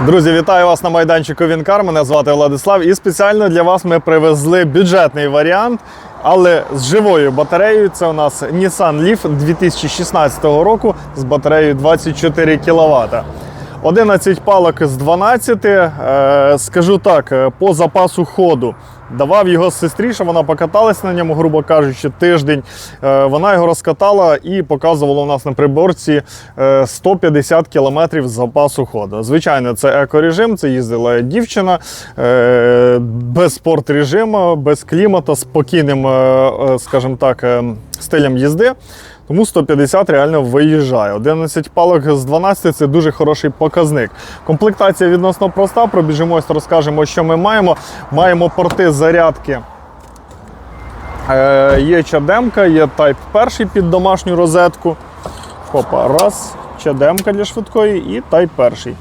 Друзі, вітаю вас на майданчику Вінкар. Мене звати Владислав. І спеціально для вас ми привезли бюджетний варіант, але з живою батареєю. Це у нас Nissan Leaf 2016 року з батареєю 24 кВт. 11 палок з 12. Е, скажу так, е, по запасу ходу. Давав його сестрі, що вона покаталась на ньому, грубо кажучи, тиждень. Е, вона його розкатала і показувала у нас на приборці е, 150 км запасу ходу. Звичайно, це екорежим, це їздила дівчина е, без спорт-режиму, без клімату, спокійним, е, е, скажімо так, е, стилем їзди. Тому 150 реально виїжджає. 11 палок з 12 це дуже хороший показник. Комплектація відносно проста. Пробіжимось, розкажемо, що ми маємо. Маємо порти зарядки. Е, є чадемка, є Type 1 під домашню розетку. Опа, раз, чадемка для швидкої і Type 1.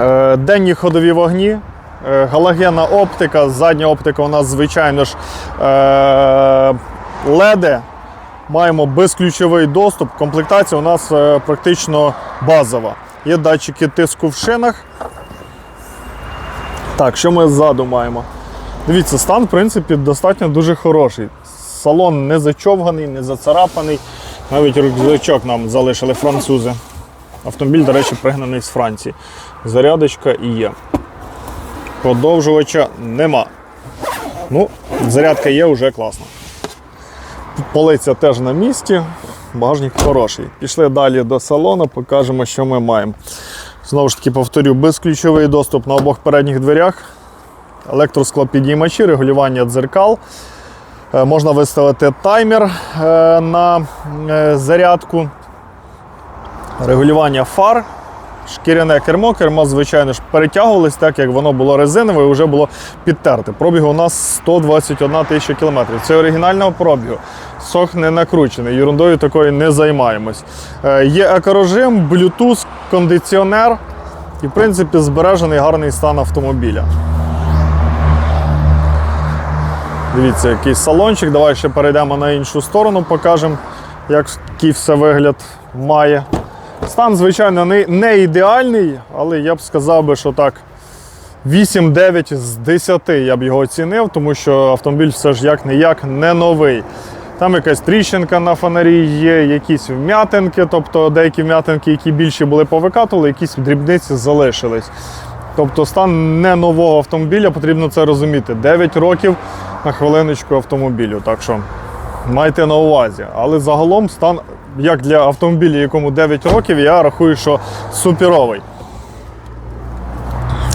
Е, Денні ходові вогні, галогенна оптика, задня оптика у нас, звичайно ж, е, леди. Маємо безключовий доступ. Комплектація у нас е, практично базова. Є датчики тиску в шинах. Так, що ми ззаду маємо? Дивіться, стан, в принципі, достатньо дуже хороший. Салон не зачовганий, не зацарапаний. Навіть рюкзачок нам залишили французи. Автомобіль, до речі, пригнаний з Франції. Зарядочка і є. Подовжувача нема. Ну, зарядка є, вже класно. Полиця теж на місці, багажник хороший. Пішли далі до салону, покажемо, що ми маємо. Знову ж таки, повторю, безключовий доступ на обох передніх дверях, електросклопідіймачі, регулювання дзеркал. Е, Можна виставити таймер е, на е, зарядку, регулювання фар, шкіряне кермо. Кермо, звичайно ж, перетягувалось так, як воно було резинове і вже було підтерте. Пробіг у нас 121 тисяча кілометрів. Це оригінального пробігу. Сох не накручений, ерундою такою не займаємось. Е, Є екорежим, Bluetooth, кондиціонер і, в принципі, збережений гарний стан автомобіля. Дивіться, який салончик. Давай ще перейдемо на іншу сторону, покажемо, який все вигляд має. Стан, звичайно, не, ідеальний, але я б сказав би, що так 8-9 з 10 я б його оцінив, тому що автомобіль все ж як-не-як не новий. Там якась тріщинка на фонарі є, якісь вм'ятинки, тобто деякі вм'ятинки, які більші були повикатували, якісь дрібниці залишились. Тобто стан не нового автомобіля, потрібно це розуміти. 9 років на хвилиночку автомобілю. Так що майте на увазі. Але загалом стан, як для автомобіля, якому 9 років, я рахую, що суперовий.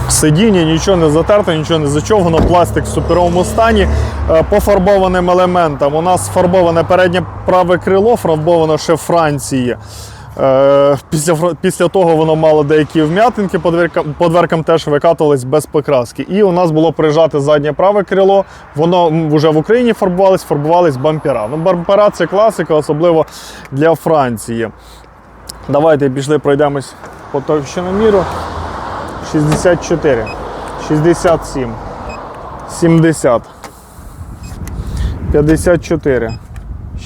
Сидіння, нічого не затерто, нічого не зачовгано, пластик в суперовому стані. Пофарбованим По фарбованим елементам у нас фарбоване переднє праве крило, фарбовано ще Франції. Е, Після, після того воно мало деякі вм'ятинки, по дверкам, по дверкам теж викатувались без покраски. І у нас було прижати заднє праве крило, воно вже в Україні фарбувалось, фарбувались бампера. Ну, бампера це класика, особливо для Франції. Давайте пішли пройдемось по товщиноміру. 64, 67, 70, 54,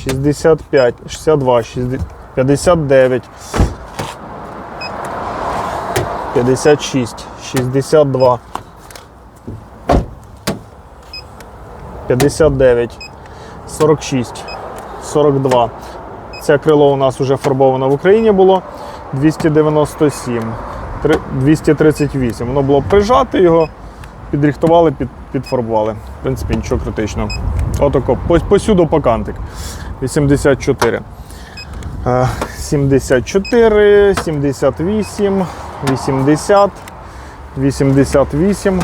65, 62, 60, 59, 56, 62, 59, 46, 42. Це крило у нас вже фарбовано в Україні було 297, 238. Воно було прижати його, підрихтували, під, підфарбували. В принципі, нічого критичного. Отако, по- посюду покантик. 84. Е, 74, 78, 80, 88,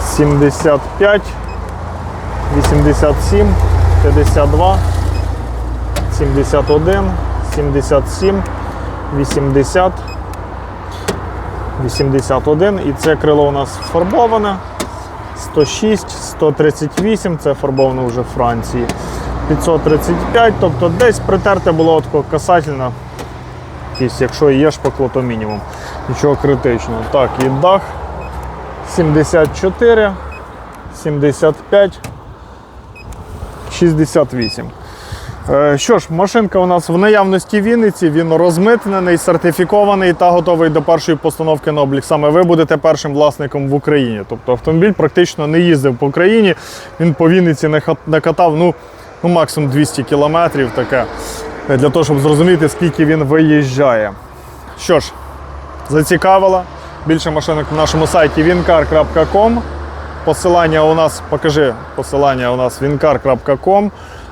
75, 87, 52, 71, 77, 80, 81. І це крило у нас фарбоване. 106, 138, це фарбовано вже в Франції. 535, тобто десь притерте було тако касательно. Якщо є шпакло, то мінімум. Нічого критичного. Так, і дах 74, 75, 68. Е, Що ж, машинка у нас в наявності Вінниці, він розмитнений, сертифікований та готовий до першої постановки на облік. Саме ви будете першим власником в Україні. Тобто автомобіль практично не їздив по країні, він по Вінниці накатав ну, ну, максимум 200 кілометрів таке, е, для того, щоб зрозуміти, скільки він виїжджає. Що ж, зацікавила. Більше машинок на нашому сайті wincar.com. Посилання у нас, покажи, посилання у нас wincar.com.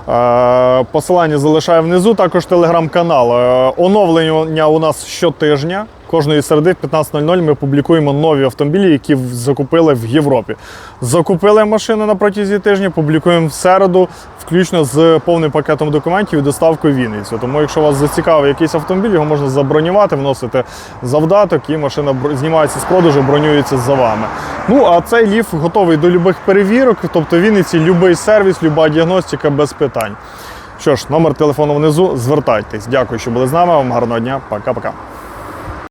Е, Посилання залишаю внизу, також телеграм-канал. Е, Оновлення у нас щотижня. Кожної середи в 15.00 ми публікуємо нові автомобілі, які закупили в Європі. Закупили машину на протязі тижня, публікуємо в середу, включно з повним пакетом документів і доставкою в Вінницю. Тому, якщо вас зацікавив якийсь автомобіль, його можна забронювати, вносити завдаток, і машина знімається з продажу, бронюється за вами. Ну а цей ліф готовий до будь-яких перевірок, тобто в Вінниці будь-який сервіс, будь-яка діагностика без питань. Що ж, номер телефону внизу, звертайтесь. Дякую, що були з нами. Вам гарного дня. Пока-пока.